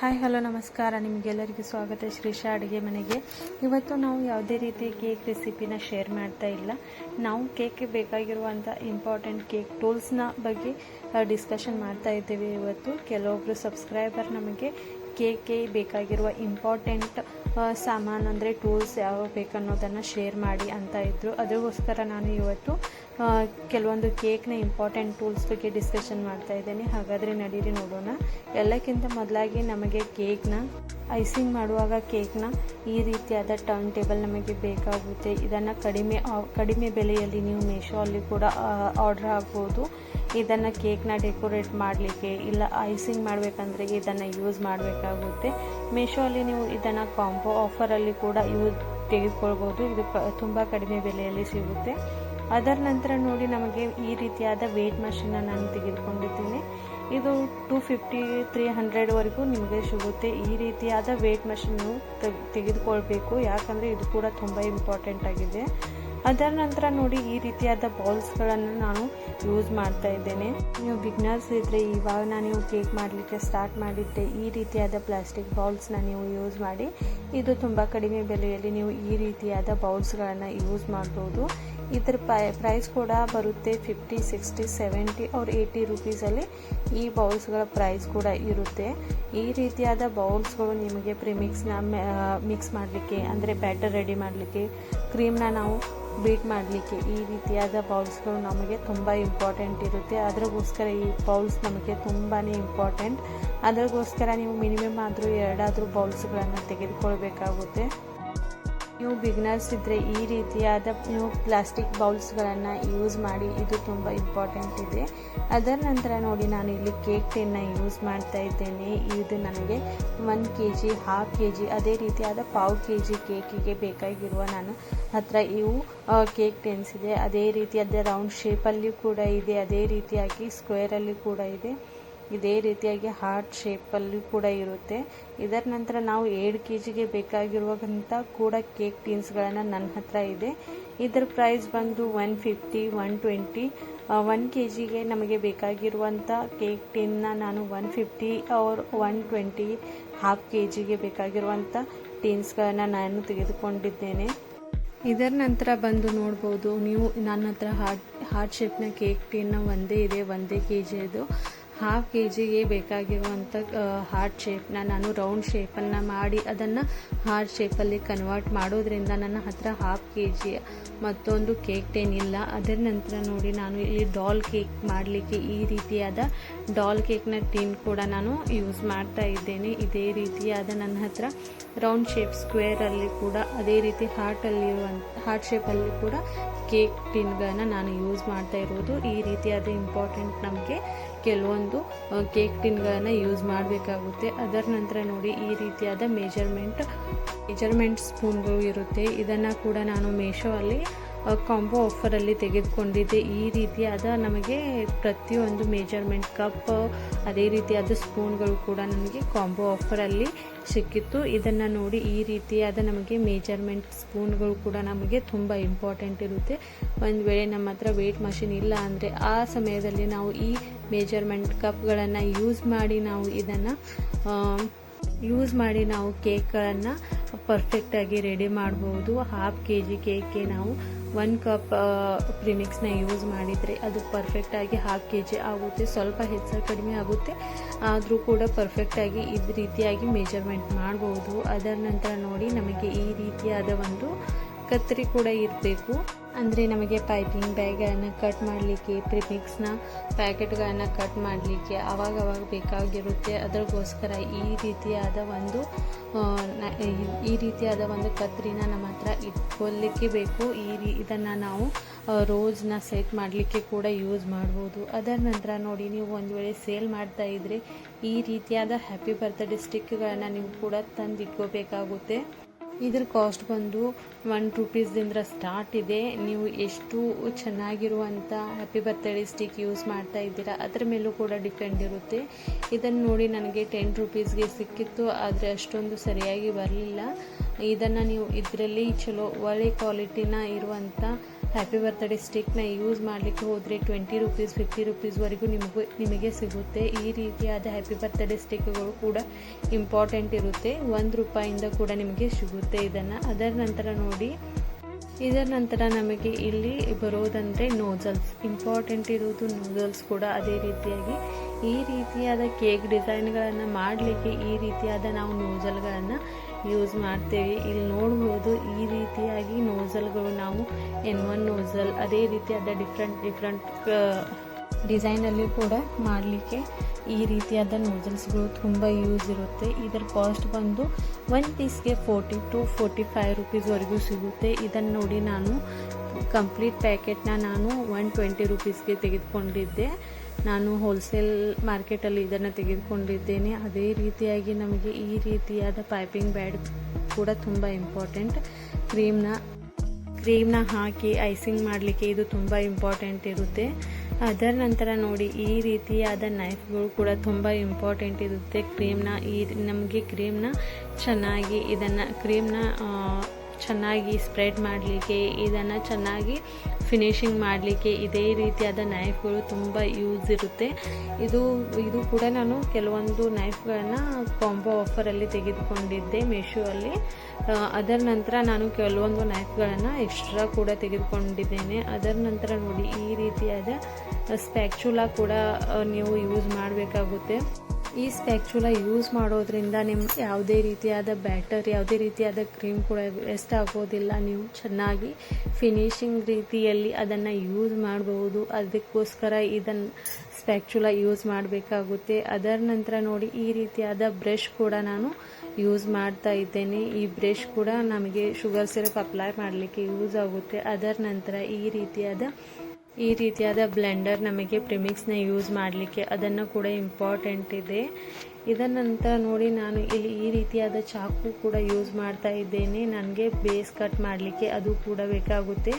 Hi, hello, ನಮಸ್ಕಾರ. ನಿಮಗೆಲ್ಲರಿಗೂ ಸ್ವಾಗತ. ಶ್ರೀಷಾ ಅಡುಗೆ ಮನೆಗೆ. ಇವತ್ತು ನಾವು ಯಾವುದೇ ರೀತಿ ಕೇಕ್ ರೆಸಿಪಿನ ಶೇರ್ ಮಾಡ್ತಾ ಇಲ್ಲ. ನಾವು ಕೇಕ್ಗೆ ಬೇಕಾಗಿರುವಂಥ ಇಂಪಾರ್ಟೆಂಟ್ ಕೇಕ್ ಟೂಲ್ಸ್ನ ಬಗ್ಗೆ ಡಿಸ್ಕಷನ್ ಮಾಡ್ತಾ ಇದ್ದೀವಿ ಇವತ್ತು. ಕೆಲವೊಬ್ಬರು ಸಬ್ಸ್ಕ್ರೈಬರ್ ನಮಗೆ ಕೇಕ್ಗೆ ಬೇಕಾಗಿರುವ ಇಂಪಾರ್ಟೆಂಟ್ ಸಾಮಾನು ಅಂದರೆ ಟೂಲ್ಸ್ ಯಾವ ಬೇಕನ್ನೋದನ್ನು ಶೇರ್ ಮಾಡಿ ಅಂತ ಇದ್ದರು ಅದಕ್ಕೋಸ್ಕರ ನಾನು ಇವತ್ತು ಕೆಲವೊಂದು ಕೇಕ್ನ ಇಂಪಾರ್ಟೆಂಟ್ ಟೂಲ್ಸ್ ಬಗ್ಗೆ ಡಿಸ್ಕಷನ್ ಮಾಡ್ತಾ ಇದ್ದೇನೆ. ಹಾಗಾದರೆ ನಡೀರಿ ನೋಡೋಣ. ಎಲ್ಲಕ್ಕಿಂತ ಮೊದಲಾಗಿ ನಮಗೆ ಕೇಕ್ನ ಐಸಿಂಗ್ ಮಾಡುವಾಗ ಕೇಕ್ನ ಈ ರೀತಿಯಾದ ಟರ್ನ್ ಟೇಬಲ್ ನಮಗೆ ಬೇಕಾಗುತ್ತೆ. ಇದನ್ನು ಕಡಿಮೆ ಕಡಿಮೆ ಬೆಲೆಯಲ್ಲಿ ನೀವು ಮೇಶೋ ಅಲ್ಲಿ ಕೂಡ ಆರ್ಡರ್ ಆಗ್ಬೋದು. ಇದನ್ನು ಕೇಕ್ನ ಡೆಕೋರೇಟ್ ಮಾಡಲಿಕ್ಕೆ ಇಲ್ಲ ಐಸಿಂಗ್ ಮಾಡಬೇಕಂದ್ರೆ ಇದನ್ನು ಯೂಸ್ ಮಾಡಬೇಕಾಗುತ್ತೆ. ಮೇಶೋ ಅಲ್ಲಿ ನೀವು ಇದನ್ನು ಕಾಂಬೋ ಆಫರಲ್ಲಿ ಕೂಡ ಯೂಸ್ ತೆಗೆದುಕೊಳ್ಬೋದು. ಇದು ತುಂಬ ಕಡಿಮೆ ಬೆಲೆಯಲ್ಲಿ ಸಿಗುತ್ತೆ. ಅದರ ನಂತರ ನೋಡಿ ನಮಗೆ ಈ ರೀತಿಯಾದ ವೇಟ್ ಮಷೀನನ್ನು ನಾನು ತೆಗೆದುಕೊಂಡಿದ್ದೀನಿ. ಇದು ಟೂ ಫಿಫ್ಟಿ ತ್ರೀ ಹಂಡ್ರೆಡ್ವರೆಗೂ ನಿಮಗೆ ಸಿಗುತ್ತೆ. ಈ ರೀತಿಯಾದ ವೇಟ್ ಮಷಿನ್ನು ತೆಗೆದುಕೊಳ್ಬೇಕು. ಯಾಕಂದರೆ ಇದು ಕೂಡ ತುಂಬ ಇಂಪಾರ್ಟೆಂಟ್ ಆಗಿದೆ. ಅದರ ನಂತರ ನೋಡಿ ಈ ರೀತಿಯಾದ ಬೌಲ್ಸ್ಗಳನ್ನು ನಾನು ಯೂಸ್ ಮಾಡ್ತಾ ಇದ್ದೇನೆ. ನೀವು ಬಿಗ್ನರ್ಸ್ ಇದ್ದರೆ ಇವಾಗ ನೀವು ಕೇಕ್ ಮಾಡಲಿಕ್ಕೆ ಸ್ಟಾರ್ಟ್ ಮಾಡಿದ್ದೆ. ಈ ರೀತಿಯಾದ ಪ್ಲಾಸ್ಟಿಕ್ ಬೌಲ್ಸ್ನ ನೀವು ಯೂಸ್ ಮಾಡಿ. ಇದು ತುಂಬ ಕಡಿಮೆ ಬೆಲೆಯಲ್ಲಿ ನೀವು ಈ ರೀತಿಯಾದ ಬೌಲ್ಸ್ಗಳನ್ನು ಯೂಸ್ ಮಾಡ್ಬೋದು. ಇದರ ಪ್ರೈಸ್ ಕೂಡ ಬರುತ್ತೆ ಫಿಫ್ಟಿ ಸಿಕ್ಸ್ಟಿ ಸೆವೆಂಟಿ ಅವ್ರ ಏಯ್ಟಿ ರುಪೀಸಲ್ಲಿ ಈ ಬೌಲ್ಸ್ಗಳ ಪ್ರೈಸ್ ಕೂಡ ಇರುತ್ತೆ. ಈ ರೀತಿಯಾದ ಬೌಲ್ಸ್ಗಳು ನಿಮಗೆ ಪ್ರಿಮಿಕ್ಸ್ನ ಮಿಕ್ಸ್ ಮಾಡಲಿಕ್ಕೆ, ಅಂದರೆ ಬ್ಯಾಟರ್ ರೆಡಿ ಮಾಡಲಿಕ್ಕೆ ಕ್ರೀಮ್ನ ನಾವು ಬೀಟ್ ಮಾಡಲಿಕ್ಕೆ ಈ ರೀತಿಯಾದ ಬೌಲ್ಸ್ಗಳು ನಮಗೆ ತುಂಬ ಇಂಪಾರ್ಟೆಂಟ್ ಇರುತ್ತೆ. ಅದಕ್ಕೋಸ್ಕರ ಈ ಬೌಲ್ಸ್ ನಮಗೆ ತುಂಬಾ ಇಂಪಾರ್ಟೆಂಟ್ ಅದಕ್ಕೋಸ್ಕರ ನೀವು ಮಿನಿಮಮ್ ಆದರೂ ಎರಡಾದರೂ ಬೌಲ್ಸ್ಗಳನ್ನು ತೆಗೆದುಕೊಳ್ಬೇಕಾಗುತ್ತೆ. ನೀವು ಬಿಗ್ನರ್ಸ್ ಇದ್ದರೆ ಈ ರೀತಿಯಾದ ನೀವು ಪ್ಲಾಸ್ಟಿಕ್ ಬೌಲ್ಸ್ಗಳನ್ನು ಯೂಸ್ ಮಾಡಿ, ಇದು ತುಂಬ ಇಂಪಾರ್ಟೆಂಟ್ ಇದೆ. ಅದರ ನಂತರ ನೋಡಿ ನಾನು ಇಲ್ಲಿ ಕೇಕ್ ಟೆನ್ನ ಯೂಸ್ ಮಾಡ್ತಾ ಇದ್ದೇನೆ. ಇದು ನನಗೆ one K G half K G ಅದೇ ರೀತಿಯಾದ ಪಾವು ಕೆ ಜಿ ಕೇಕಿಗೆ ಬೇಕಾಗಿರುವ ನಾನು ಹತ್ರ ಇವು ಕೇಕ್ ಟೆನ್ಸ್ ಇದೆ. ಅದೇ ರೀತಿಯಾದ ರೌಂಡ್ ಶೇಪಲ್ಲಿ ಕೂಡ ಇದೆ. ಅದೇ ರೀತಿಯಾಗಿ ಸ್ಕ್ವೇರಲ್ಲಿ ಕೂಡ ಇದೆ. ಇದೇ ರೀತಿಯಾಗಿ ಹಾರ್ಟ್ ಶೇಪಲ್ಲಿ ಕೂಡ ಇರುತ್ತೆ. ಇದರ ನಂತರ ನಾವು ಏಳು ಕೆ ಜಿಗೆ ಬೇಕಾಗಿರುವಂಥ ಕೂಡ ಕೇಕ್ ಟೀನ್ಸ್ಗಳನ್ನು ನನ್ನ ಹತ್ರ ಇದೆ. ಇದರ ಪ್ರೈಸ್ ಬಂದು one fifty one twenty one K ಜಿಗೆ ನಮಗೆ ಬೇಕಾಗಿರುವಂಥ ಕೇಕ್ ಟೀನ್ನ ನಾನು ಒನ್ ಫಿಫ್ಟಿ ಅವ್ರ ಒನ್ ಟ್ವೆಂಟಿ ಹಾಫ್ ಕೆ ಜಿಗೆ ಬೇಕಾಗಿರುವಂಥ ಟೀನ್ಸ್ಗಳನ್ನು ನಾನು ತೆಗೆದುಕೊಂಡಿದ್ದೇನೆ. ಇದರ ನಂತರ ಬಂದು ನೋಡ್ಬೋದು, ನೀವು ನನ್ನ ಹತ್ರ ಹಾರ್ಟ್ ಹಾರ್ಟ್ ಶೇಪ್ನ ಕೇಕ್ ಟೀನ್ನ ಒಂದೇ ಇದೆ, ಒಂದೇ ಕೆ ಜಿದು ಹಾಫ್ ಕೆ ಜಿಗೆ ಬೇಕಾಗಿರುವಂಥ ಹಾರ್ಟ್ ಶೇಪ್ನ ನಾನು ರೌಂಡ್ ಶೇಪನ್ನು ಮಾಡಿ ಅದನ್ನು ಹಾರ್ಟ್ ಶೇಪಲ್ಲಿ ಕನ್ವರ್ಟ್ ಮಾಡೋದ್ರಿಂದ ನನ್ನ ಹತ್ರ ಹಾಫ್ ಕೆ ಜಿ ಮತ್ತೊಂದು ಕೇಕ್ ಟೇನ್ ಇಲ್ಲ. ಅದರ ನಂತರ ನೋಡಿ ನಾನು ಇಲ್ಲಿ ಡಾಲ್ ಕೇಕ್ ಮಾಡಲಿಕ್ಕೆ ಈ ರೀತಿಯಾದ ಡಾಲ್ ಕೇಕ್ನ ಟಿನ್ ಕೂಡ ನಾನು ಯೂಸ್ ಮಾಡ್ತಾ ಇದ್ದೇನೆ. ಇದೇ ರೀತಿಯಾದ ನನ್ನ ಹತ್ರ ರೌಂಡ್ ಶೇಪ್ ಸ್ಕ್ವೇರಲ್ಲಿ ಕೂಡ, ಅದೇ ರೀತಿ ಹಾರ್ಟಲ್ಲಿರುವಂಥ ಹಾರ್ಟ್ ಶೇಪಲ್ಲಿ ಕೂಡ ಕೇಕ್ ಟಿನ್ಗಳನ್ನು ನಾನು ಯೂಸ್ ಮಾಡ್ತಾ ಇರೋದು ಈ ರೀತಿಯಾದ ಇಂಪಾರ್ಟೆಂಟ್ ನಮಗೆ ಕೆಲವೊಂದು ಕೇಕ್ ಟಿನ್ಗಳನ್ನು ಯೂಸ್ ಮಾಡಬೇಕಾಗುತ್ತೆ. ಅದರ ನಂತರ ನೋಡಿ ಈ ರೀತಿಯಾದ ಮೇಜರ್ಮೆಂಟ್ ಮೆಜರ್ಮೆಂಟ್ ಸ್ಪೂನ್ಗಳು ಇರುತ್ತೆ. ಇದನ್ನು ಕೂಡ ನಾನು ಮೀಶೋ ಅಲ್ಲಿ ಕಾಂಬೋ ಆಫರಲ್ಲಿ ತೆಗೆದುಕೊಂಡಿದ್ದೆ. ಈ ರೀತಿಯಾದ ನಮಗೆ ಪ್ರತಿಯೊಂದು ಮೇಜರ್ಮೆಂಟ್ ಕಪ್ ಅದೇ ರೀತಿಯಾದ ಸ್ಪೂನ್ಗಳು ಕೂಡ ನಮಗೆ ಕಾಂಬೋ ಆಫರಲ್ಲಿ ಸಿಕ್ಕಿತ್ತು. ಇದನ್ನು ನೋಡಿ ಈ ರೀತಿಯಾದ ನಮಗೆ ಮೇಜರ್ಮೆಂಟ್ ಸ್ಪೂನ್ಗಳು ಕೂಡ ನಮಗೆ ತುಂಬ ಇಂಪಾರ್ಟೆಂಟ್ ಇರುತ್ತೆ. ಒಂದು ವೇಳೆ ನಮ್ಮ ಹತ್ರ ವೇಟ್ ಮಷಿನ್ ಇಲ್ಲ ಅಂದರೆ ಆ ಸಮಯದಲ್ಲಿ ನಾವು ಈ ಮೆಜರ್ಮೆಂಟ್ ಕಪ್ಗಳನ್ನು ಯೂಸ್ ಮಾಡಿ ನಾವು ಇದನ್ನು ಯೂಸ್ ಮಾಡಿ ನಾವು ಕೇಕ್ಗಳನ್ನು ಪರ್ಫೆಕ್ಟಾಗಿ ರೆಡಿ ಮಾಡ್ಬೋದು. ಹಾಫ್ ಕೆ ಜಿ ಕೇಕ್ಗೆ ನಾವು ಒನ್ ಕಪ್ ಪ್ರಿಮಿಕ್ಸ್ನ ಯೂಸ್ ಮಾಡಿದರೆ ಅದು ಪರ್ಫೆಕ್ಟಾಗಿ ಹಾಫ್ ಕೆ ಜಿ ಆಗುತ್ತೆ. ಸ್ವಲ್ಪ ಹೆಚ್ಚು ಕಡಿಮೆ ಆಗುತ್ತೆ. ಆದರೂ ಕೂಡ ಪರ್ಫೆಕ್ಟಾಗಿ ಇದು ರೀತಿಯಾಗಿ ಮೇಜರ್ಮೆಂಟ್ ಮಾಡ್ಬೋದು. ಅದರ ನಂತರ ನೋಡಿ ನಮಗೆ ಈ ರೀತಿಯಾದ ಒಂದು ಕತ್ತರಿ ಕೂಡ ಇರಬೇಕು. ಅಂದರೆ ನಮಗೆ ಪೈಪಿಂಗ್ ಬ್ಯಾಗನ್ನು ಕಟ್ ಮಾಡಲಿಕ್ಕೆ ಪ್ರಿಮಿಕ್ಸ್ನ ಪ್ಯಾಕೆಟ್ಗಳನ್ನು ಕಟ್ ಮಾಡಲಿಕ್ಕೆ ಅವಾಗವಾಗ ಬೇಕಾಗಿರುತ್ತೆ. ಅದಕ್ಕೋಸ್ಕರ ಈ ರೀತಿಯಾದ ಒಂದು ಈ- ರೀತಿಯಾದ ಒಂದು ಕತ್ರಿನ ನಮ್ಮ ಹತ್ರ ಇಟ್ಕೊಳ್ಳಿಕ್ಕೆ ಬೇಕು. ಈ ರೀ, ಇದನ್ನು ನಾವು ರೋಜ್ನ ಸೆಟ್ ಮಾಡಲಿಕ್ಕೆ ಕೂಡ ಯೂಸ್ ಮಾಡ್ಬೋದು. ಅದರ ನಂತರ ನೋಡಿ, ನೀವು ಒಂದು ವೇಳೆ ಸೇಲ್ ಮಾಡ್ತಾ ಇದ್ದರೆ ಈ ರೀತಿಯಾದ ಹ್ಯಾಪಿ ಬರ್ತ್ಡೇ ಸ್ಟಿಕ್ಗಳನ್ನು ನೀವು ಕೂಡ ತಂದು ಇಟ್ಕೋಬೇಕಾಗುತ್ತೆ ಇದ್ರ ಕಾಸ್ಟ್ ಬಂದು ಒನ್ ರುಪೀಸ್ದಿಂದ ಸ್ಟಾರ್ಟ್ ಇದೆ. ನೀವು ಎಷ್ಟು ಚೆನ್ನಾಗಿರುವಂಥ ಹ್ಯಾಪಿ ಬರ್ತ್ಡೇ ಸ್ಟಿಕ್ ಯೂಸ್ ಮಾಡ್ತಾ ಇದ್ದೀರಾ, ಅದರ ಮೇಲೂ ಕೂಡ ಡಿಪೆಂಡ್ ಇರುತ್ತೆ. ಇದನ್ನು ನೋಡಿ ನನಗೆ ಟೆನ್ ರುಪೀಸ್ಗೆ ಸಿಕ್ಕಿತ್ತು, ಆದರೆ ಅಷ್ಟೊಂದು ಸರಿಯಾಗಿ ಬರಲಿಲ್ಲ. ಇದನ್ನು ನೀವು ಇದರಲ್ಲಿ ಚಲೋ ಒಳ್ಳೆ ಕ್ವಾಲಿಟಿನ ಇರುವಂಥ ಹ್ಯಾಪಿ ಬರ್ತ್ಡೇ ಸ್ಟಿಕ್ನ ಯೂಸ್ ಮಾಡಲಿಕ್ಕೆ ಹೋದರೆ ಟ್ವೆಂಟಿ ರುಪೀಸ್ ಫಿಫ್ಟಿ ರುಪೀಸ್ವರೆಗೂ ನಿಮಗೂ, ನಿಮಗೆ ಸಿಗುತ್ತೆ. ಈ ರೀತಿಯಾದ ಹ್ಯಾಪಿ ಬರ್ತ್ಡೇ ಸ್ಟಿಕ್ಗಳು ಕೂಡ ಇಂಪಾರ್ಟೆಂಟ್ ಇರುತ್ತೆ. ಒಂದು ರೂಪಾಯಿಂದ ಕೂಡ ನಿಮಗೆ ಸಿಗುತ್ತೆ ಇದನ್ನು. ಅದರ ನಂತರ ನೋಡಿ, ಇದರ ನಂತರ ನಮಗೆ ಇಲ್ಲಿ ಬರೋದಂದರೆ ನೋಜಲ್ಸ್ ಇಂಪಾರ್ಟೆಂಟ್ ಇರೋದು ನೋಜಲ್ಸ್ ಕೂಡ ಅದೇ ರೀತಿಯಾಗಿ. ಈ ರೀತಿಯಾದ ಕೇಕ್ ಡಿಸೈನ್ಗಳನ್ನು ಮಾಡಲಿಕ್ಕೆ ಈ ರೀತಿಯಾದ ನಾವು ನೋಜಲ್ಗಳನ್ನು ಯೂಸ್ ಮಾಡ್ತೇವೆ. ಇಲ್ಲಿ ನೋಡ್ಬೋದು ಈ ರೀತಿಯಾಗಿ ನೋಜಲ್ಗಳು ನಾವು ಎನ್ ಒನ್ ನೋಝಲ್ ಅದೇ ರೀತಿಯಾದ ಡಿಫ್ರೆಂಟ್ ಡಿಫ್ರೆಂಟ್ ಡಿಸೈನಲ್ಲಿ ಕೂಡ ಮಾಡಲಿಕ್ಕೆ ಈ ರೀತಿಯಾದ ನೂಡಲ್ಸ್ಗಳು ತುಂಬ ಯೂಸ್ ಇರುತ್ತೆ. ಇದರ ಕಾಸ್ಟ್ ಬಂದು ಒನ್ ಪೀಸ್ಗೆ ಫೋರ್ಟಿ ಟು ಫೋರ್ಟಿ ಫೈವ್ ರುಪೀಸ್ವರೆಗೂ ಸಿಗುತ್ತೆ. ಇದನ್ನು ನೋಡಿ ನಾನು ಕಂಪ್ಲೀಟ್ ಪ್ಯಾಕೆಟ್ನ ನಾನು ಒನ್ ಟ್ವೆಂಟಿ ರುಪೀಸ್ಗೆ ತೆಗೆದುಕೊಂಡಿದ್ದೆ. ನಾನು ಹೋಲ್ಸೇಲ್ ಮಾರ್ಕೆಟಲ್ಲಿ ಇದನ್ನು ತೆಗೆದುಕೊಂಡಿದ್ದೇನೆ. ಅದೇ ರೀತಿಯಾಗಿ ನಮಗೆ ಈ ರೀತಿಯಾದ ಪೈಪಿಂಗ್ ಬ್ಯಾಡ್ ಕೂಡ ತುಂಬ ಇಂಪಾರ್ಟೆಂಟ್ ಕ್ರೀಮ್ನ ಕ್ರೀಮ್ನ ಹಾಕಿ ಐಸಿಂಗ್ ಮಾಡಲಿಕ್ಕೆ ಇದು ತುಂಬ ಇಂಪಾರ್ಟೆಂಟ್ ಇರುತ್ತೆ. ಅದರ ನಂತರ ನೋಡಿ, ಈ ರೀತಿಯಾದ ನೈಫ್ಗಳು ಕೂಡ ತುಂಬ ಇಂಪಾರ್ಟೆಂಟ್ ಇರುತ್ತೆ. ಕ್ರೀಮ್ನ ಈ, ನಮಗೆ ಕ್ರೀಮ್ನ ಚೆನ್ನಾಗಿ ಇದನ್ನು ಕ್ರೀಮ್ನ ಚೆನ್ನಾಗಿ ಸ್ಪ್ರೆಡ್ ಮಾಡಲಿಕ್ಕೆ, ಇದನ್ನು ಚೆನ್ನಾಗಿ ಫಿನಿಶಿಂಗ್ ಮಾಡಲಿಕ್ಕೆ ಇದೇ ರೀತಿಯಾದ ನೈಫ್ಗಳು ತುಂಬ ಯೂಸ್ ಇರುತ್ತೆ. ಇದು ಇದು ಕೂಡ ನಾನು ಕೆಲವೊಂದು ನೈಫ್ಗಳನ್ನು ಕಾಂಬೋ ಆಫರಲ್ಲಿ ತೆಗೆದುಕೊಂಡಿದ್ದೆ ಮೀಶೋ ಅಲ್ಲಿ. ಅದರ ನಂತರ ನಾನು ಕೆಲವೊಂದು ನೈಫ್ಗಳನ್ನು ಎಕ್ಸ್ಟ್ರಾ ಕೂಡ ತೆಗೆದುಕೊಂಡಿದ್ದೇನೆ. ಅದರ ನಂತರ ನೋಡಿ ಈ ರೀತಿಯಾದ ಸ್ಪ್ಯಾಕ್ಚುಲಾ ಕೂಡ ನೀವು ಯೂಸ್ ಮಾಡಬೇಕಾಗುತ್ತೆ. ಈ ಸ್ಪ್ಯಾಕ್ಚುಲಾ ಯೂಸ್ ಮಾಡೋದ್ರಿಂದ ನಿಮ್ಮ ಯಾವುದೇ ರೀತಿಯಾದ ಬ್ಯಾಟರ್, ಯಾವುದೇ ರೀತಿಯಾದ ಕ್ರೀಮ್ ಕೂಡ ವೇಸ್ಟ್ ಆಗೋದಿಲ್ಲ. ನೀವು ಚೆನ್ನಾಗಿ ಫಿನಿಶಿಂಗ್ ರೀತಿಯಲ್ಲಿ ಅದನ್ನು ಯೂಸ್ ಮಾಡಬಹುದು ಅದಕ್ಕೋಸ್ಕರ ಇದನ್ನು ಸ್ಪ್ಯಾಕ್ಚುಲಾ ಯೂಸ್ ಮಾಡಬೇಕಾಗುತ್ತೆ. ಅದರ ನಂತರ ನೋಡಿ ಈ ರೀತಿಯಾದ ಬ್ರಷ್ ಕೂಡ ನಾನು ಯೂಸ್ ಮಾಡ್ತಾ ಇದ್ದೇನೆ. ಈ ಬ್ರಷ್ ಕೂಡ ನಮಗೆ ಶುಗರ್ ಸಿರಪ್ ಅಪ್ಲೈ ಮಾಡಲಿಕ್ಕೆ ಯೂಸ್ ಆಗುತ್ತೆ. ಅದರ ನಂತರ ಈ ರೀತಿಯಾದ ಈ ರೀತಿಯಾದ ಬ್ಲೆಂಡರ್ ನಮಗೆ ಪ್ರಿಮಿಕ್ಸ್ನ ಯೂಸ್ ಮಾಡಲಿಕ್ಕೆ ಅದನ್ನು ಕೂಡ ಇಂಪಾರ್ಟೆಂಟ್ ಇದೆ. ಇದರ ನಂತರ ನೋಡಿ ನಾನು ಇಲ್ಲಿ ಈ ರೀತಿಯಾದ ಚಾಕು ಕೂಡ ಯೂಸ್ ಮಾಡ್ತಾ ಇದ್ದೇನೆ. ನನಗೆ ಬೇಸ್ ಕಟ್ ಮಾಡಲಿಕ್ಕೆ ಅದು ಕೂಡ ಬೇಕಾಗುತ್ತೆ.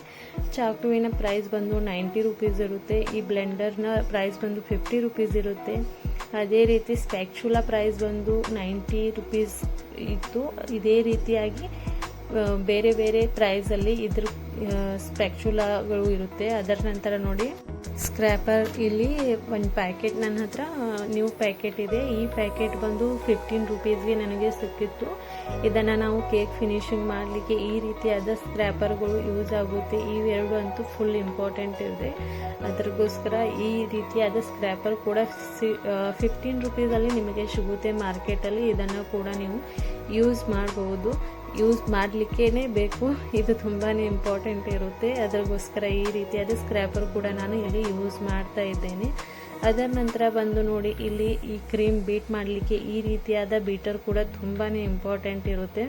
ಚಾಕುವಿನ ಪ್ರೈಸ್ ಬಂದು ನೈಂಟಿ ರುಪೀಸ್ ಇರುತ್ತೆ. ಈ ಬ್ಲೆಂಡರ್ನ ಪ್ರೈಸ್ ಬಂದು ಫಿಫ್ಟಿ ರುಪೀಸ್ ಇರುತ್ತೆ. ಅದೇ ರೀತಿ ಸ್ಪ್ಯಾಕ್ಚುಲಾ ಪ್ರೈಸ್ ಬಂದು ನೈಂಟಿ ರುಪೀಸ್ ಇತ್ತು. ಇದೇ ರೀತಿಯಾಗಿ ಬೇರೆ ಬೇರೆ ಪ್ರೈಸಲ್ಲಿ ಇದ್ರ ಸ್ಪ್ಯಾಕ್ಚುಲಾಗಳು ಇರುತ್ತೆ. ಅದರ ನಂತರ ನೋಡಿ ಸ್ಕ್ರ್ಯಾಪರ್ ಇಲ್ಲಿ ಒಂದು ಪ್ಯಾಕೆಟ್ ನನ್ನ ಹತ್ರ ನ್ಯೂ ಪ್ಯಾಕೆಟ್ ಇದೆ. ಈ ಪ್ಯಾಕೆಟ್ ಬಂದು ಫಿಫ್ಟೀನ್ ರುಪೀಸ್ಗೆ ನನಗೆ ಸಿಕ್ಕಿತ್ತು. ಇದನ್ನು ನಾವು ಕೇಕ್ ಫಿನಿಶಿಂಗ್ ಮಾಡಲಿಕ್ಕೆ ಈ ರೀತಿಯಾದ ಸ್ಕ್ರ್ಯಾಪರ್ಗಳು ಯೂಸ್ ಆಗುತ್ತೆ. ಇವೆರಡು ಅಂತೂ ಫುಲ್ ಇಂಪಾರ್ಟೆಂಟ್ ಇದೆ. ಅದಕ್ಕೋಸ್ಕರ ಈ ರೀತಿಯಾದ ಸ್ಕ್ರ್ಯಾಪರ್ ಕೂಡ ಸಿ ಫಿಫ್ಟೀನ್ ರುಪೀಸಲ್ಲಿ ನಿಮಗೆ ಸಿಗುತ್ತೆ ಮಾರ್ಕೆಟಲ್ಲಿ ಇದನ್ನು ಕೂಡ ನೀವು ಯೂಸ್ ಮಾಡಬಹುದು ಯೂಸ್ ಮಾಡಲಿಕ್ಕೇ ಬೇಕು. ಇದು ತುಂಬಾ ಇಂಪಾರ್ಟೆಂಟ್ ಇರುತ್ತೆ. ಅದಕ್ಕೋಸ್ಕರ ಈ ರೀತಿಯಾದ ಸ್ಕ್ರ್ಯಾಪರ್ ಕೂಡ ನಾನು ಇಲ್ಲಿ ಯೂಸ್ ಮಾಡ್ತಾ ಇದ್ದೇನೆ. ಅದರ ನಂತರ ಬಂದು ನೋಡಿ, ಇಲ್ಲಿ ಈ ಕ್ರೀಮ್ ಬೀಟ್ ಮಾಡಲಿಕ್ಕೆ ಈ ರೀತಿಯಾದ ಬೀಟರ್ ಕೂಡ ತುಂಬಾ ಇಂಪಾರ್ಟೆಂಟ್ ಇರುತ್ತೆ.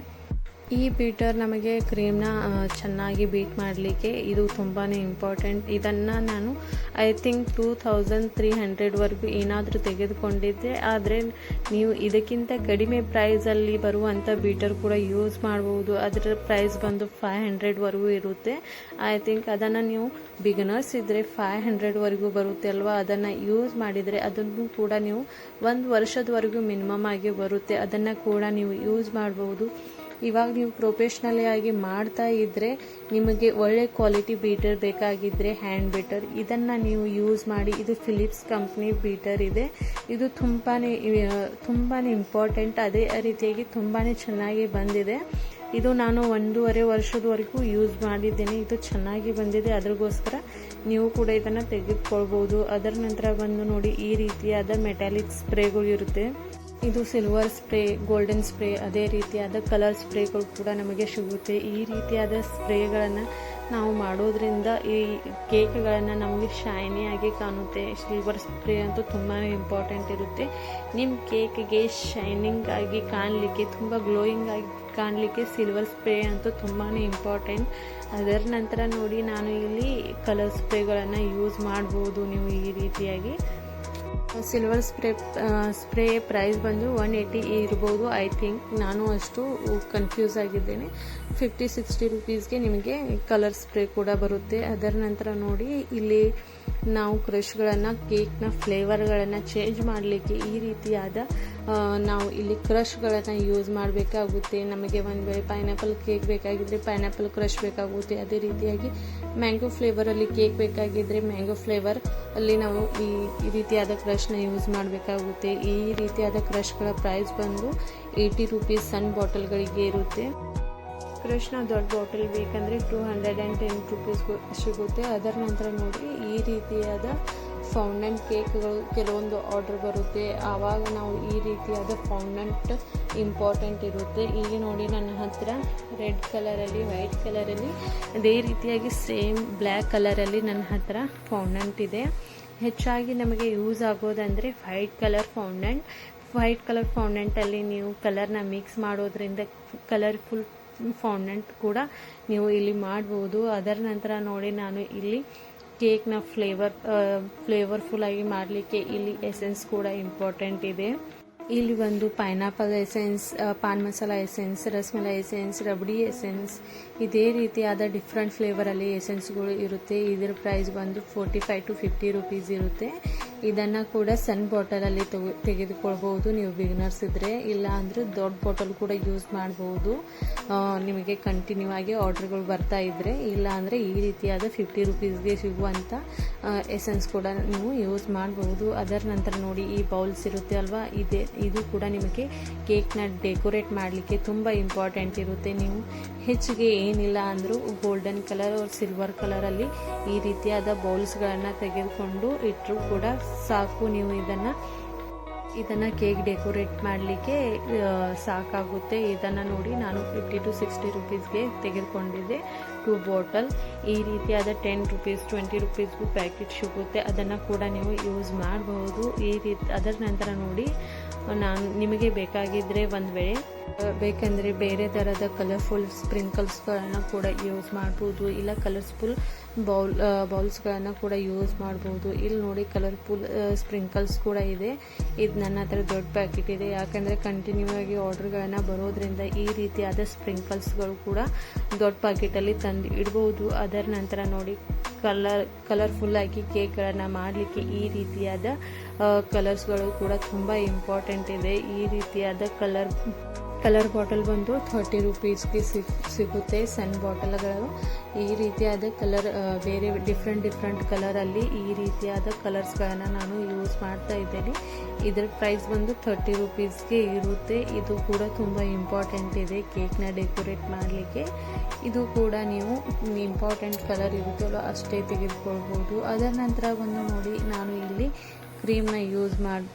ಈ ಬೀಟರ್ ನಮಗೆ ಕ್ರೀಮ್ನ ಚೆನ್ನಾಗಿ ಬೀಟ್ ಮಾಡಲಿಕ್ಕೆ ಇದು ತುಂಬಾ ಇಂಪಾರ್ಟೆಂಟ್ ಇದನ್ನು ನಾನು I think two thousand three ಹಂಡ್ರೆಡ್ವರೆಗೂ ಏನಾದರೂ ತೆಗೆದುಕೊಂಡಿದ್ದೆ. ಆದರೆ ನೀವು ಇದಕ್ಕಿಂತ ಕಡಿಮೆ ಪ್ರೈಸಲ್ಲಿ ಬರುವಂಥ ಬೀಟರ್ ಕೂಡ ಯೂಸ್ ಮಾಡ್ಬೋದು. ಅದರ ಪ್ರೈಸ್ ಬಂದು ಫೈವ್ ಹಂಡ್ರೆಡ್ವರೆಗೂ ಇರುತ್ತೆ. ಐ ಥಿಂಕ್ ಅದನ್ನು ನೀವು ಬಿಗಿನರ್ಸ್ ಇದ್ದರೆ ಫೈವ್ ಹಂಡ್ರೆಡ್ವರೆಗೂ ಬರುತ್ತೆ ಅಲ್ವಾ? ಅದನ್ನು ಯೂಸ್ ಮಾಡಿದರೆ ಅದನ್ನು ಕೂಡ ನೀವು ಒಂದು ವರ್ಷದವರೆಗೂ ಮಿನಿಮಮ್ ಆಗಿ ಬರುತ್ತೆ. ಅದನ್ನು ಕೂಡ ನೀವು ಯೂಸ್ ಮಾಡ್ಬೋದು. ಇವಾಗ ನೀವು ಪ್ರೊಫೆಷ್ನಲಿ ಆಗಿ ಮಾಡ್ತಾ ಇದ್ದರೆ ನಿಮಗೆ ಒಳ್ಳೆ ಕ್ವಾಲಿಟಿ ಬೀಟರ್ ಬೇಕಾಗಿದ್ದರೆ ಹ್ಯಾಂಡ್ ಬೀಟರ್ ಇದನ್ನು ನೀವು ಯೂಸ್ ಮಾಡಿ, ಇದು ಫಿಲಿಪ್ಸ್ ಕಂಪ್ನಿ ಬೀಟರ್ ಇದೆ. ಇದು ತುಂಬಾ ತುಂಬಾ ಇಂಪಾರ್ಟೆಂಟ್ ಅದೇ ರೀತಿಯಾಗಿ ತುಂಬಾ ಚೆನ್ನಾಗಿ ಬಂದಿದೆ. ಇದು ನಾನು ಒಂದೂವರೆ ವರ್ಷದವರೆಗೂ ಯೂಸ್ ಮಾಡಿದ್ದೇನೆ. ಇದು ಚೆನ್ನಾಗಿ ಬಂದಿದೆ. ಅದ್ರಿಗೋಸ್ಕರ ನೀವು ಕೂಡ ಇದನ್ನು ತೆಗೆದುಕೊಳ್ಬೋದು. ಅದರ ನಂತರ ಬಂದು ನೋಡಿ ಈ ರೀತಿಯಾದ ಮೆಟಾಲಿಕ್ ಸ್ಪ್ರೇಗಳು ಇರುತ್ತೆ. ಇದು ಸಿಲ್ವರ್ ಸ್ಪ್ರೇ ಗೋಲ್ಡನ್ ಸ್ಪ್ರೇ ಅದೇ ರೀತಿಯಾದ ಕಲರ್ ಸ್ಪ್ರೇಗಳು ಕೂಡ ನಮಗೆ ಸಿಗುತ್ತೆ. ಈ ರೀತಿಯಾದ ಸ್ಪ್ರೇಗಳನ್ನು ನಾವು ಮಾಡೋದ್ರಿಂದ ಈ ಕೇಕ್ಗಳನ್ನು ನಮಗೆ ಶೈನಿಯಾಗಿ ಕಾಣುತ್ತೆ. ಸಿಲ್ವರ್ ಸ್ಪ್ರೇ ಅಂತೂ ತುಂಬಾ ಇಂಪಾರ್ಟೆಂಟ್ ಇರುತ್ತೆ. ನಿಮ್ಮ ಕೇಕ್ಗೆ ಶೈನಿಂಗ್ ಆಗಿ ಕಾಣಲಿಕ್ಕೆ, ತುಂಬ ಗ್ಲೋಯಿಂಗ್ ಆಗಿ ಕಾಣಲಿಕ್ಕೆ ಸಿಲ್ವರ್ ಸ್ಪ್ರೇ ಅಂತೂ ತುಂಬಾ ಇಂಪಾರ್ಟೆಂಟ್ ಅದರ ನಂತರ ನೋಡಿ, ನಾನು ಇಲ್ಲಿ ಕಲರ್ ಸ್ಪ್ರೇಗಳನ್ನು ಯೂಸ್ ಮಾಡ್ಬೋದು ನೀವು ಈ ರೀತಿಯಾಗಿ. ಸಿಲ್ವರ್ ಸ್ಪ್ರೇ ಸ್ಪ್ರೇ ಪ್ರೈಸ್ ಬಂದು ಒನ್ ಏಯ್ಟಿ ಇರ್ಬೋದು ಐ ಥಿಂಕ್ ನಾನು ಅಷ್ಟು ಕನ್ಫ್ಯೂಸ್ ಆಗಿದ್ದೇನೆ. ಫಿಫ್ಟಿ ಸಿಕ್ಸ್ಟಿ ರುಪೀಸ್ಗೆ ನಿಮಗೆ ಕಲರ್ ಸ್ಪ್ರೇ ಕೂಡ ಬರುತ್ತೆ. ಅದರ ನಂತರ ನೋಡಿ, ಇಲ್ಲಿ ನಾವು ಕ್ರಷ್ಗಳನ್ನು ಕೇಕ್ನ ಫ್ಲೇವರ್ಗಳನ್ನು ಚೇಂಜ್ ಮಾಡಲಿಕ್ಕೆ ಈ ರೀತಿಯಾದ ನಾವು ಇಲ್ಲಿ ಕ್ರಷ್ಗಳನ್ನು ಯೂಸ್ ಮಾಡಬೇಕಾಗುತ್ತೆ. ನಮಗೆ ಒಂದು ವೇಳೆ ಪೈನಾಪಲ್ ಕೇಕ್ ಬೇಕಾಗಿದ್ದರೆ ಪೈನಾಪಲ್ ಕ್ರಷ್ ಬೇಕಾಗುತ್ತೆ. ಅದೇ ರೀತಿಯಾಗಿ ಮ್ಯಾಂಗೋ ಫ್ಲೇವರಲ್ಲಿ ಕೇಕ್ ಬೇಕಾಗಿದ್ದರೆ ಮ್ಯಾಂಗೋ ಫ್ಲೇವರ್ ಅಲ್ಲಿ ನಾವು ಈ ಈ ರೀತಿಯಾದ ಕ್ರಷ್ನ ಯೂಸ್ ಮಾಡಬೇಕಾಗುತ್ತೆ. ಈ ರೀತಿಯಾದ ಕ್ರಷ್ಗಳ ಪ್ರೈಸ್ ಬಂದು ಏಯ್ಟಿ ರುಪೀಸ್ ಸಣ್ಣ ಬಾಟಲ್ಗಳಿಗೆ ಇರುತ್ತೆ. ಕ್ರಶ್ನ ದೊಡ್ಡ ಬಾಟಲ್ ಬೇಕಂದರೆ two hundred and ten rupees ಸಿಗುತ್ತೆ. ಅದರ ನಂತರ ನೋಡಿ, ಈ ರೀತಿಯಾದ ಫೌಂಡೆಂಟ್ ಕೇಕ್ಗಳು ಕೆಲವೊಂದು ಆರ್ಡರ್ ಬರುತ್ತೆ. ಆವಾಗ ನಾವು ಈ ರೀತಿಯಾದ ಫೌಂಡೆಂಟ್ ಇಂಪಾರ್ಟೆಂಟ್ ಇರುತ್ತೆ. ಈಗ ನೋಡಿ ನನ್ನ ಹತ್ರ ರೆಡ್ ಕಲರಲ್ಲಿ ವೈಟ್ ಕಲರಲ್ಲಿ ಅದೇ ರೀತಿಯಾಗಿ ಸೇಮ್ ಬ್ಲ್ಯಾಕ್ ಕಲರಲ್ಲಿ ನನ್ನ ಹತ್ರ ಫೌಂಡೆಂಟ್ ಇದೆ. ಹೆಚ್ಚಾಗಿ ನಮಗೆ use ಆಗೋದಂದರೆ white colour fondant white colour ಫೌಂಡೆಂಟಲ್ಲಿ ನೀವು ಕಲರ್ನ ಮಿಕ್ಸ್ ಮಾಡೋದ್ರಿಂದ ಕಲರ್ಫುಲ್ ಫೌಂಡೆಂಟ್ ಕೂಡ ನೀವು ಇಲ್ಲಿ ಮಾಡ್ಬೋದು. ಅದರ ನಂತರ ನೋಡಿ ನಾನು ಇಲ್ಲಿ ಕೇಕ್ನ ಫ್ಲೇವರ್ ಫ್ಲೇವರ್ಫುಲ್ಲಾಗಿ ಮಾಡಲಿಕ್ಕೆ ಇಲ್ಲಿ ಎಸೆನ್ಸ್ ಕೂಡ ಇಂಪಾರ್ಟೆಂಟ್ ಇದೆ. ಇಲ್ಲಿ ಒಂದು pineapple essence paan masala essence rasmalai essence rabri essence ಇದೇ ರೀತಿಯಾದ ಡಿಫ್ರೆಂಟ್ ಫ್ಲೇವರಲ್ಲಿ ಎಸೆನ್ಸ್ಗಳು ಇರುತ್ತೆ. ಇದರ ಪ್ರೈಸ್ ಬಂದು forty five to fifty rupees ಇರುತ್ತೆ. ಇದನ್ನು ಕೂಡ ಸಣ್ಣ ಬಾಟಲಲ್ಲಿ ತೆಗೆ ತೆಗೆದುಕೊಳ್ಬೋದು ನೀವು ಬಿಗಿನರ್ಸ್ ಇದ್ದರೆ ಇಲ್ಲ ಅಂದರೆ ದೊಡ್ಡ ಬಾಟಲ್ ಕೂಡ ಯೂಸ್ ಮಾಡ್ಬೋದು ನಿಮಗೆ ಕಂಟಿನ್ಯೂ ಆಗಿ ಆರ್ಡ್ರ್ಗಳು ಬರ್ತಾ ಇದ್ದರೆ ಇಲ್ಲ ಅಂದರೆ ಈ ರೀತಿಯಾದ ಫಿಫ್ಟಿ ರುಪೀಸ್ಗೆ ಸಿಗುವಂಥ ಎಸೆನ್ಸ್ ಕೂಡ ನೀವು ಯೂಸ್ ಮಾಡಬಹುದು. ಅದರ ನಂತರ ನೋಡಿ ಈ ಬೌಲ್ಸ್ ಇರುತ್ತೆ ಅಲ್ವಾ? ಇದೆ ಇದು ಕೂಡ ನಿಮಗೆ ಕೇಕ್ನ ಡೆಕೋರೇಟ್ ಮಾಡಲಿಕ್ಕೆ ತುಂಬ ಇಂಪಾರ್ಟೆಂಟ್ ಇರುತ್ತೆ. ನೀವು ಹೆಚ್ಚಿಗೆ ಏನಿಲ್ಲ ಅಂದರೂ ಗೋಲ್ಡನ್ ಕಲರ್ ಸಿಲ್ವರ್ ಕಲರಲ್ಲಿ ಈ ರೀತಿಯಾದ ಬೌಲ್ಸ್ಗಳನ್ನು ತೆಗೆದುಕೊಂಡು ಇಟ್ಟರೂ ಕೂಡ ಸಾಕು. ನೀವು ಇದನ್ನು ಇದನ್ನು ಕೇಕ್ ಡೆಕೋರೇಟ್ ಮಾಡಲಿಕ್ಕೆ ಸಾಕಾಗುತ್ತೆ. ಇದನ್ನು ನೋಡಿ ನಾನು ಫಿಫ್ಟಿ ಟು ಸಿಕ್ಸ್ಟಿ ರುಪೀಸ್ಗೆ ತೆಗೆದುಕೊಂಡಿದ್ದೆ. ಟೂ ಬಾಟಲ್ ಈ ರೀತಿಯಾದ ಟೆನ್ ರುಪೀಸ್ ಟ್ವೆಂಟಿ ರುಪೀಸ್ಗೂ ಪ್ಯಾಕೆಟ್ ಸಿಗುತ್ತೆ. ಅದನ್ನು ಕೂಡ ನೀವು ಯೂಸ್ ಮಾಡಬಹುದು ಈ ರೀತಿ, ಅದರ ನಂತರ ನೋಡಿ ನಾನು ನಿಮಗೆ ಬೇಕಾಗಿದ್ದರೆ ಒಂದು ವೇಳೆ. ಬೇಕೆಂದರೆ ಬೇರೆ ಥರದ ಕಲರ್ಫುಲ್ ಸ್ಪ್ರಿಂಕಲ್ಸ್ಗಳನ್ನು ಕೂಡ ಯೂಸ್ ಮಾಡ್ಬೋದು. ಇಲ್ಲ ಕಲರ್ಸ್ಫುಲ್ ಬೌಲ್ ಬೌಲ್ಸ್ಗಳನ್ನು ಕೂಡ ಯೂಸ್ ಮಾಡ್ಬೋದು. ಇಲ್ಲಿ ನೋಡಿ ಕಲರ್ಫುಲ್ ಸ್ಪ್ರಿಂಕಲ್ಸ್ ಕೂಡ ಇದೆ. ಇದು ನನ್ನ ಹತ್ರ ದೊಡ್ಡ ಪ್ಯಾಕೆಟ್ ಇದೆ. ಯಾಕಂದರೆ ಕಂಟಿನ್ಯೂ ಆಗಿ ಆರ್ಡ್ರ್ಗಳನ್ನು ಬರೋದ್ರಿಂದ ಈ ರೀತಿಯಾದ ಸ್ಪ್ರಿಂಕಲ್ಸ್ಗಳು ಕೂಡ ದೊಡ್ಡ ಪ್ಯಾಕೆಟಲ್ಲಿ ತಂದು ಇಡ್ಬೋದು. ಅದರ ನಂತರ ನೋಡಿ ಕಲರ್ ಕಲರ್ಫುಲ್ ಆಗಿ ಕೇಕ್ಗಳನ್ನು ಮಾಡಲಿಕ್ಕೆ ಈ ರೀತಿಯಾದ ಕಲರ್ಸ್ಗಳು ಕೂಡ ತುಂಬ ಇಂಪಾರ್ಟೆಂಟ್ ಇದೆ. ಈ ರೀತಿಯಾದ ಕಲರ್ ಕಲರ್ ಬಾಟಲ್ ಬಂದು ಥರ್ಟಿ ರುಪೀಸ್ಗೆ ಸಿಗ್, ಸಿಗುತ್ತೆ ಸಣ್ಣ ಬಾಟಲ್ಗಳು. ಈ ರೀತಿಯಾದ ಕಲರ್ ಬೇರೆ ಡಿಫ್ರೆಂಟ್ ಡಿಫ್ರೆಂಟ್ ಕಲರಲ್ಲಿ ಈ ರೀತಿಯಾದ ಕಲರ್ಸ್ಗಳನ್ನು ನಾನು ಯೂಸ್ ಮಾಡ್ತಾ ಇದ್ದೇನೆ. ಇದರ ಪ್ರೈಸ್ ಬಂದು ಥರ್ಟಿ ರುಪೀಸ್ಗೆ ಇರುತ್ತೆ. ಇದು ಕೂಡ ತುಂಬ ಇಂಪಾರ್ಟೆಂಟ್ ಇದೆ ಕೇಕ್ನ ಡೆಕೋರೇಟ್ ಮಾಡಲಿಕ್ಕೆ. ಇದು ಕೂಡ ನೀವು ಇಂಪಾರ್ಟೆಂಟ್ ಕಲರ್ ಇರುತ್ತಲ್ಲ ಅಷ್ಟೇ ತೆಗೆದುಕೊಳ್ಬೋದು. ಅದರ ನಂತರ ಬಂದು ನೋಡಿ, ನಾನು ಇಲ್ಲಿ ಕ್ರೀಮ್ನ ಯೂಸ್ ಮಾಡಿ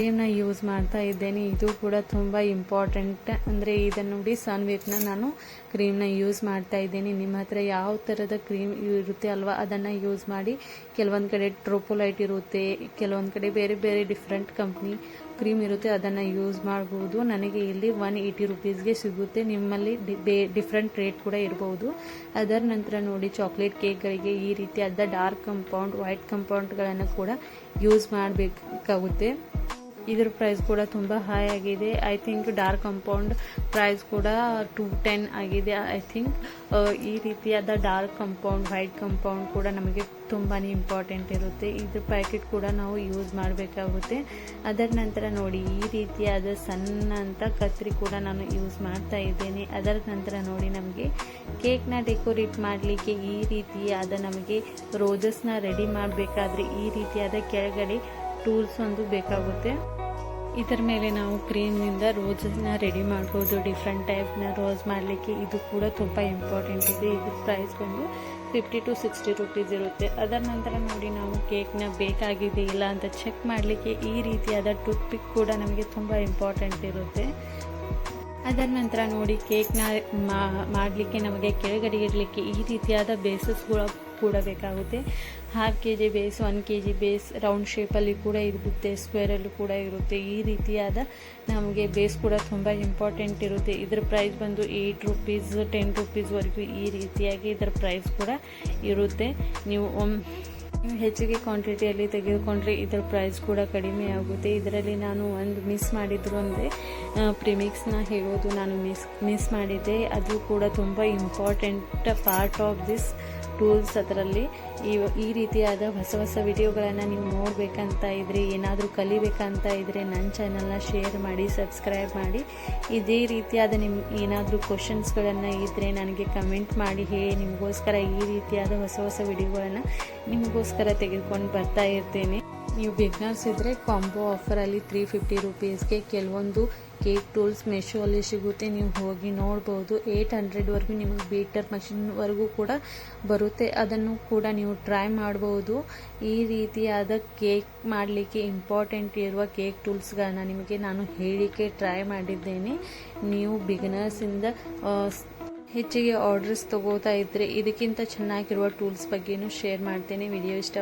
ಕ್ರೀಮ್ನ ಯೂಸ್ ಮಾಡ್ತಾ ಇದ್ದೇನೆ. ಇದು ಕೂಡ ತುಂಬ ಇಂಪಾರ್ಟೆಂಟ್. ಅಂದರೆ ಇದನ್ನು ನೋಡಿ ಸನ್ವೇಟ್ನ ನಾನು ಕ್ರೀಮ್ನ ಯೂಸ್ ಮಾಡ್ತಾ ಇದ್ದೇನೆ. ನಿಮ್ಮ ಹತ್ರ ಯಾವ ಥರದ ಕ್ರೀಮ್ ಇರುತ್ತೆ ಅಲ್ವಾ, ಅದನ್ನು ಯೂಸ್ ಮಾಡಿ. ಕೆಲವೊಂದು ಕಡೆ ಟ್ರೋಪೋಲೈಟ್ ಇರುತ್ತೆ, ಕೆಲವೊಂದು ಕಡೆ ಬೇರೆ ಬೇರೆ ಡಿಫ್ರೆಂಟ್ ಕಂಪ್ನಿ ಕ್ರೀಮ್ ಇರುತ್ತೆ, ಅದನ್ನು ಯೂಸ್ ಮಾಡ್ಬೋದು. ನನಗೆ ಇಲ್ಲಿ ಒನ್ ಏಯ್ಟಿ ರುಪೀಸ್ಗೆ ಸಿಗುತ್ತೆ. ನಿಮ್ಮಲ್ಲಿ ಬೇ, ಡಿಫ್ರೆಂಟ್ ರೇಟ್ ಕೂಡ ಇರ್ಬೋದು. ಅದರ ನಂತರ ನೋಡಿ, ಚಾಕ್ಲೇಟ್ ಕೇಕ್ಗಳಿಗೆ ಈ ರೀತಿಯಾದ ಡಾರ್ಕ್ ಕಂಪೌಂಡ್, ವೈಟ್ ಕಂಪೌಂಡ್ಗಳನ್ನು ಕೂಡ ಯೂಸ್ ಮಾಡಬೇಕಾಗುತ್ತೆ. ಇದ್ರ ಪ್ರೈಸ್ ಕೂಡ ತುಂಬ ಹೈ ಆಗಿದೆ. I think dark compound price ಕೂಡ ಟು ಟೆನ್ ಆಗಿದೆ. ಐ ಥಿಂಕ್ ಈ ರೀತಿಯಾದ ಡಾರ್ಕ್ ಕಂಪೌಂಡ್ ವೈಟ್ ಕಂಪೌಂಡ್ ಕೂಡ ನಮಗೆ ತುಂಬಾ ಇಂಪಾರ್ಟೆಂಟ್ ಇರುತ್ತೆ. ಇದ್ರ ಪ್ಯಾಕೆಟ್ ಕೂಡ ನಾವು ಯೂಸ್ ಮಾಡಬೇಕಾಗುತ್ತೆ. ಅದರ ನಂತರ ನೋಡಿ, ಈ ರೀತಿಯಾದ ಸಣ್ಣ ಅಂತ ಕತ್ರಿ ಕೂಡ ನಾನು ಯೂಸ್ ಮಾಡ್ತಾ ಇದ್ದೇನೆ. ಅದರ ನಂತರ ನೋಡಿ ನಮಗೆ ಕೇಕ್ನ ಡೆಕೋರೇಟ್ ಮಾಡಲಿಕ್ಕೆ ಈ ರೀತಿಯಾದ ನಮಗೆ ರೋಜಸ್ನ ರೆಡಿ ಮಾಡಬೇಕಾದ್ರೆ ಈ ರೀತಿಯಾದ ಕೆಳಗಡೆ ಟೂಲ್ಸ್ ಒಂದು ಬೇಕಾಗುತ್ತೆ. ಇದರ ಮೇಲೆ ನಾವು ಕ್ರೀಮ್ನಿಂದ ರೋಸನ್ನ ರೆಡಿ ಮಾಡ್ಬೋದು. ಡಿಫ್ರೆಂಟ್ ಟೈಪ್ನ ರೋಸ್ ಮಾಡಲಿಕ್ಕೆ ಇದು ಕೂಡ ತುಂಬ ಇಂಪಾರ್ಟೆಂಟ್ ಇದೆ. ಇದು ಪ್ರೈಸ್ ಬಂದು ಫಿಫ್ಟಿ ಟು ಸಿಕ್ಸ್ಟಿ ರುಪೀಸ್ ಇರುತ್ತೆ. ಅದರ ನಂತರ ನೋಡಿ ನಾವು ಕೇಕ್ನ ಬೇಕಾಗಿದೆ ಇಲ್ಲ ಅಂತ ಚೆಕ್ ಮಾಡಲಿಕ್ಕೆ ಈ ರೀತಿಯಾದ ಟೂತ್ ಪಿಕ್ ಕೂಡ ನಮಗೆ ತುಂಬ ಇಂಪಾರ್ಟೆಂಟ್ ಇರುತ್ತೆ. ಅದರ ನಂತರ ನೋಡಿ ಕೇಕ್ನ ಮಾಡಲಿಕ್ಕೆ ನಮಗೆ ಕೆಳಗಡೆ ಇಡಲಿಕ್ಕೆ ಈ ರೀತಿಯಾದ ಬೇಸಸ್ಗಳು ಕೂಡ ಬೇಕಾಗುತ್ತೆ. Half K G base, one K G base, round ಶೇಪಲ್ಲಿ ಕೂಡ ಇರುತ್ತೆ ಸ್ಕ್ವೇರಲ್ಲೂ ಕೂಡ ಇರುತ್ತೆ. ಈ ರೀತಿಯಾದ ನಮಗೆ ಬೇಸ್ ಕೂಡ ತುಂಬ ಇಂಪಾರ್ಟೆಂಟ್ ಇರುತ್ತೆ. ಇದರ ಪ್ರೈಸ್ ಬಂದು ಏಯ್ಟ್ ರುಪೀಸ್ ಟೆನ್ ರುಪೀಸ್ವರೆಗೂ ಈ ರೀತಿಯಾಗಿ ಇದರ ಪ್ರೈಸ್ ಕೂಡ ಇರುತ್ತೆ. ನೀವು ಹೆಚ್ಚಿಗೆ ಕ್ವಾಂಟಿಟಿಯಲ್ಲಿ ತೆಗೆದುಕೊಂಡ್ರೆ ಇದರ ಪ್ರೈಸ್ ಕೂಡ ಕಡಿಮೆ ಆಗುತ್ತೆ. ಇದರಲ್ಲಿ ನಾನು ಒಂದು ಮಿಸ್ ಮಾಡಿದ್ರು ಅಂದರೆ ಪ್ರಿಮಿಕ್ಸ್ನ ಹೇಳೋದು ನಾನು ಮಿಸ್ ಮಿಸ್ ಮಾಡಿದ್ದೆ. ಅದು ಕೂಡ ತುಂಬ important part of this tools ಅದರಲ್ಲಿ ಈ ಈ ರೀತಿಯಾದ ಹೊಸ ಹೊಸ ವಿಡಿಯೋಗಳನ್ನು ನೀವು ನೋಡಬೇಕಂತ ಇದ್ರೆ, ಏನಾದರೂ ಕಲಿಬೇಕಂತ ಇದ್ರೆ ನನ್ನ ಚಾನಲ್ನ ಶೇರ್ ಮಾಡಿ ಸಬ್ಸ್ಕ್ರೈಬ್ ಮಾಡಿ, ಇದೇ ರೀತಿಯಾದ ನಿಮ್ಮ ಏನಾದರೂ ಕ್ವಶನ್ಸ್ಗಳನ್ನು ಇದ್ದರೆ ನನಗೆ ಕಮೆಂಟ್ ಮಾಡಿ ಹೇ ನಿಮಗೋಸ್ಕರ ಈ ರೀತಿಯಾದ ಹೊಸ ಹೊಸ ವಿಡಿಯೋಗಳನ್ನು ನಿಮಗೋಸ್ಕರ ತೆಗೆದುಕೊಂಡು ಬರ್ತಾ ಇರ್ತೇನೆ. ನೀವು ಬಿಗ್ನರ್ಸ್ ಇದ್ದರೆ ಕಾಂಬೋ ಆಫರಲ್ಲಿ ತ್ರೀ ಫಿಫ್ಟಿ ರುಪೀಸ್ಗೆ ಕೆಲವೊಂದು ಕೇಕ್ ಟೂಲ್ಸ್ ಮೆಶೋಲ್ಲಿ ಸಿಗುತ್ತೆ. ನೀವು ಹೋಗಿ ನೋಡ್ಬೋದು. ಏಯ್ಟ್ ಹಂಡ್ರೆಡ್ವರೆಗೂ ನಿಮಗೆ ಬೀಟರ್ ಮಷಿನ್ವರೆಗೂ ಕೂಡ ಬರುತ್ತೆ. ಅದನ್ನು ಕೂಡ ನೀವು ಟ್ರೈ ಮಾಡ್ಬೋದು. ಈ ರೀತಿಯಾದ ಕೇಕ್ ಮಾಡಲಿಕ್ಕೆ ಇಂಪಾರ್ಟೆಂಟ್ ಇರುವ ಕೇಕ್ ಟೂಲ್ಸ್ಗಳನ್ನ ನಿಮಗೆ ನಾನು ಹೇಳಿಕೆ ಟ್ರೈ ಮಾಡಿದ್ದೇನೆ. ನೀವು ಬಿಗಿನರ್ಸಿಂದ ಹೆಚ್ಚಿಗೆ ಆರ್ಡರ್ಸ್ ತಗೋತಾ ಇದ್ದರೆ ಇದಕ್ಕಿಂತ ಚೆನ್ನಾಗಿರುವ ಟೂಲ್ಸ್ ಬಗ್ಗೆನೂ ಶೇರ್ ಮಾಡ್ತೇನೆ. ವಿಡಿಯೋ ಇಷ್ಟ